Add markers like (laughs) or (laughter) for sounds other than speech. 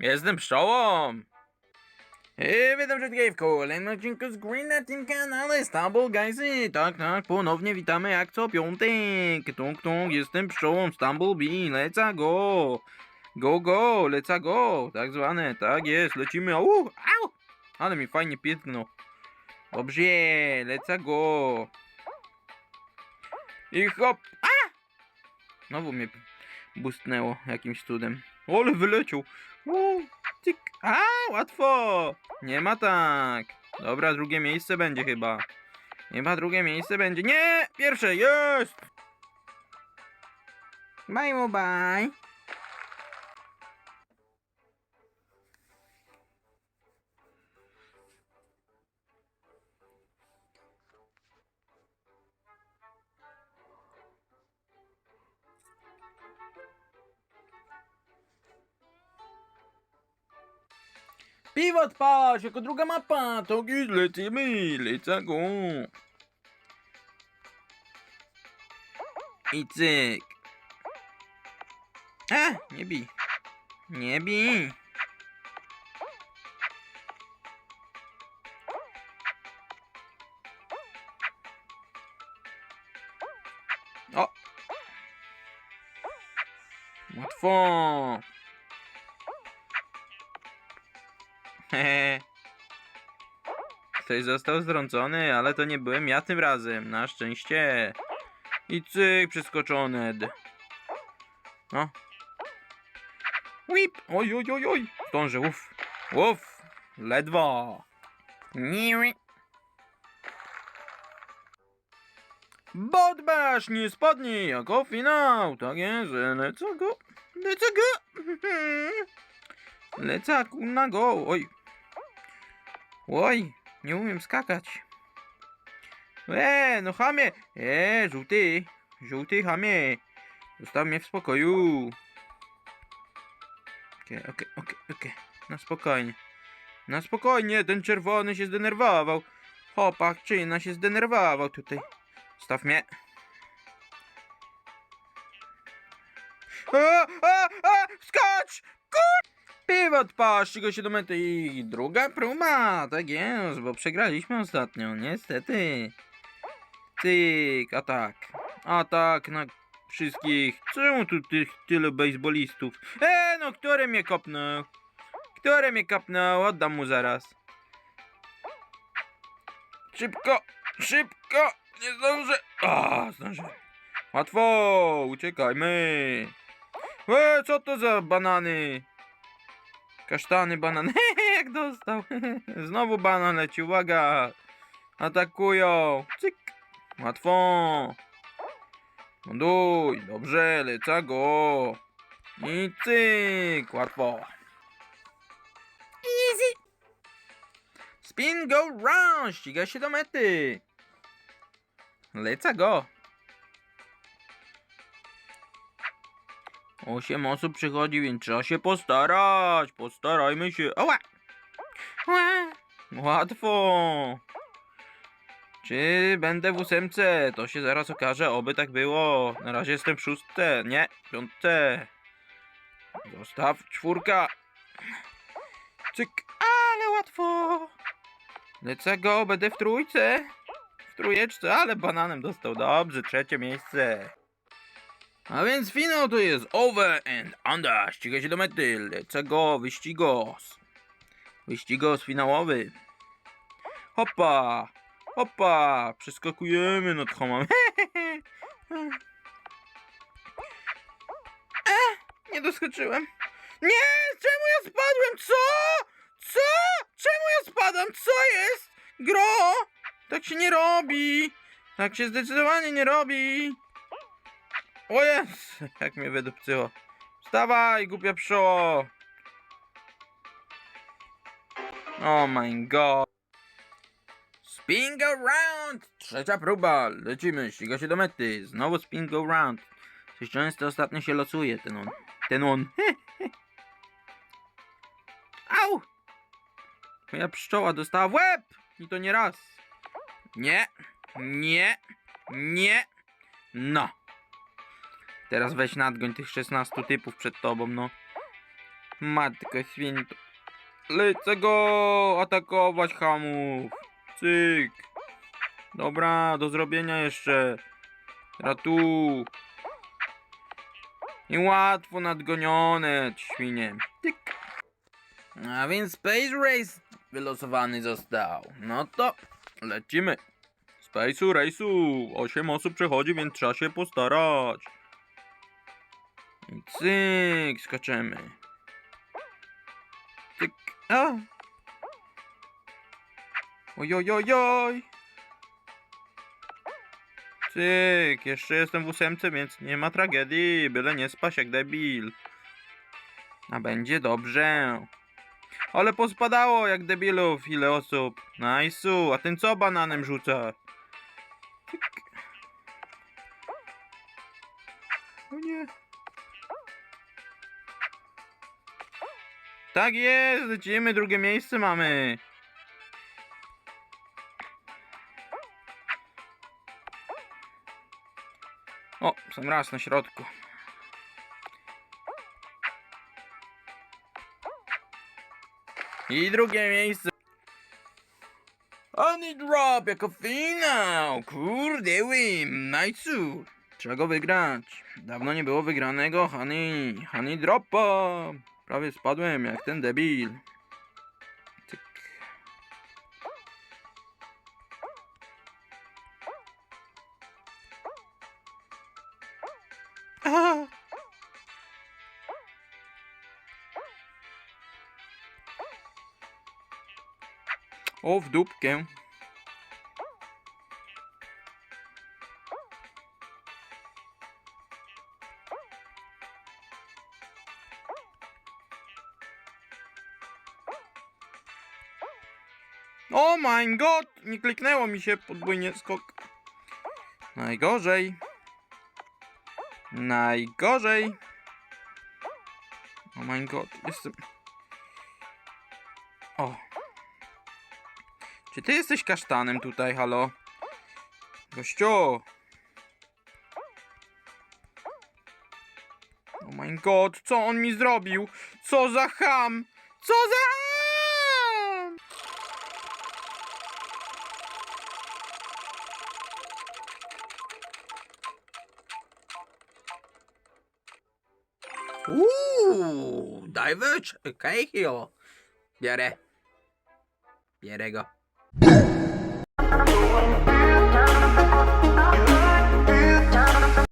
Jestem pszczołą! I witam wszystkich w kolejnym odcinku z Green na tym kanale Stable Guysy. Tak, tak, ponownie witamy jak co piątek. Tung, tung, jestem pszczołą Stumblebee, let's go. Go, go, let's go. Tak zwane, tak jest, lecimy. Au, au. Ale mi fajnie piękno. Dobrze, let's go. I hop, a! Znowu mnie bustnęło jakimś cudem. Ale wyleciał. Tyk. A, łatwo. Nie ma tak. Dobra, drugie miejsce będzie chyba. Chyba drugie miejsce będzie. Nie! Pierwsze, jest! Bye, bye. Piwo odpalać jako druga mapa. To git, lecimy. Let's go. I cyk. A, nie bij. Nie bij. O. Łatwo. (laughs) Ktoś został zrącony, ale to nie byłem ja tym razem, na szczęście. I cyk, przeskoczony. D- O. Whip! Oj, oj, oj, oj. Zdążę, uff. Uff. Ledwo. Niwi. Bodbash nie spadnie jako finał. Tak jest, let's go. Let's go. (laughs) Lecak na go. Oj. Oj, nie umiem skakać. E, no chamie. E, żółty. Żółty chamie. Zostaw mnie w spokoju. Okej, okej, okej, okej. Na spokojnie. Na spokojnie, ten czerwony się zdenerwował. Chłopak, czyna się zdenerwował tutaj. Staw mnie. A, a, a, skacz! Piwo odpaści go się do i druga próba, tak jest, bo przegraliśmy ostatnio, niestety. Cyk, atak. Atak na wszystkich. Czemu tu tych tylu bejsbolistów? E, no, który mnie kopnął? Który mnie kopnął? Oddam mu zaraz. Szybko, szybko, nie zdążę. A, zdążyłem. Łatwo, uciekajmy. E, co to za banany? Kasztany, banan. (laughs) Jak dostał. (laughs) Znowu banan leci, uwaga. Atakują. Cyk. Łatwo. Ląduj. Dobrze, leca go. I cyk. Łatwo. Easy. Spin go round. Ściga się do mety. Leca go. Osiem osób przychodzi, więc trzeba się postarać. Postarajmy się. Ała! Ła! Łatwo. Czy będę w ósemce? To się zaraz okaże, oby tak było. Na razie jestem w szóstce. Nie, piątce. Zostaw czwórka. Cyk, ale łatwo. Lecę go, będę w trójce. W trójeczce, ale bananem dostał. Dobrze, trzecie miejsce. A więc finał to jest over and under. Ściga się do mety. Lecę go, wyścigos. Wyścigos finałowy. Hopa, hopa. Przeskakujemy nad homem. (laughs) e, nie doskoczyłem. Nie, czemu ja spadłem? Co? Co? Czemu ja spadam? Co jest? Gro! Tak się nie robi. Tak się zdecydowanie nie robi. O jest! (laughs) Jak mnie wydupcyło. Wstawaj, głupia pszczoło! Oh my god. Spin go round! Trzecia próba. Lecimy, ściga się do mety. Znowu spin go round. Coś często ostatnio się losuje, ten on. Ten on. (laughs) Au! Moja pszczoła dostała w łeb! I to nie raz. Nie. Nie. Nie. No. Teraz weź nadgoń tych 16 typów przed tobą, no. Matko święto. Lecę go atakować hamów. Cyk. Dobra, do zrobienia jeszcze. Ratu. I łatwo nadgonione, świnie. Tyk. A więc Space Race wylosowany został. No to lecimy. Space'u Race'u. Osiem osób przechodzi, więc trzeba się postarać. Cyk, skaczemy. Cyk. A. Oj, oj, oj, oj. Cyk, jeszcze jestem w ósemce, więc nie ma tragedii. Byle nie spaść jak debil. A będzie dobrze. Ale pospadało jak debilów ile osób. Najsu, a ten co bananem rzuca? Cyk. O nie. Tak jest, lecimy, drugie miejsce mamy. O, sam raz na środku. I drugie miejsce. Honey Drop jako finał. Kurde, win. Najsu. Trzeba go wygrać. Dawno nie było wygranego Honey. Honey Dropa. Prawie spadłem jak ten debil. Cyk. Aha. O, w dupkę. O my god! Nie kliknęło mi się podwójnie skok. Najgorzej. Najgorzej. O my god, jestem... O. Czy ty jesteś kasztanem tutaj, halo? Gościu! Oh my god, co on mi zrobił? Co za ham! Co za ham! Uuu, daj već, kaj je Bjere. Bjere ga.